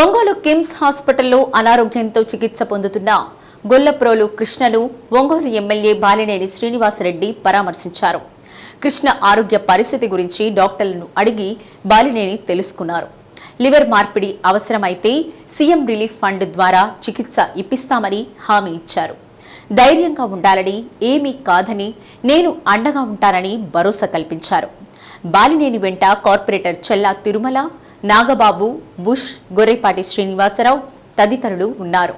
ఒంగోలు కిమ్స్ హాస్పిటల్లో అనారోగ్యంతో చికిత్స పొందుతున్న గొల్లప్రోలు కృష్ణను ఒంగోలు ఎమ్మెల్యే బాలినేని శ్రీనివాసరెడ్డి పరామర్శించారు. కృష్ణ ఆరోగ్య పరిస్థితి గురించి డాక్టర్లను అడిగి బాలినేని తెలుసుకున్నారు. లివర్ మార్పిడి అవసరమైతే సీఎం రిలీఫ్ ఫండ్ ద్వారా చికిత్స ఇప్పిస్తామని హామీ ఇచ్చారు. ధైర్యంగా ఉండాలని ఏమీ కాదని నేను అండగా ఉంటానని భరోసా కల్పించారు. బాలినేని వెంట కార్పొరేటర్ చెల్లా తిరుమల నాగబాబు బుష్ గొర్రెపాటి శ్రీనివాసరావు తదితరులు ఉన్నారు.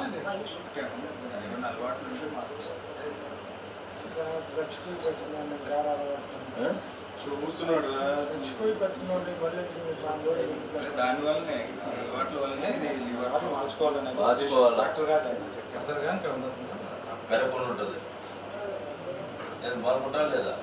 ఉంటే మాకు చూస్తున్నాడు దానివల్లనే అలవాట్ల వల్లనే ఇది మార్చుకోవాలని మార్చుకోవాలా. డాక్టర్ గారు ఉండదు పెరగకుండా ఉంటుంది. నేను బాగుంటా లేదా?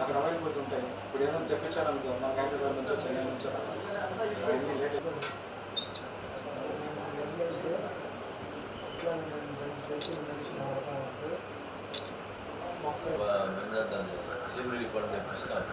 అక్కడ అవైలబుల్ ఉంటాయి. ఇప్పుడు ఏదైనా చెప్పించాలనుకో మాకు హైదరాబాద్ నుంచో చెన్నై నుంచో సివిల్ ఫండ్ తెప్పిస్తాను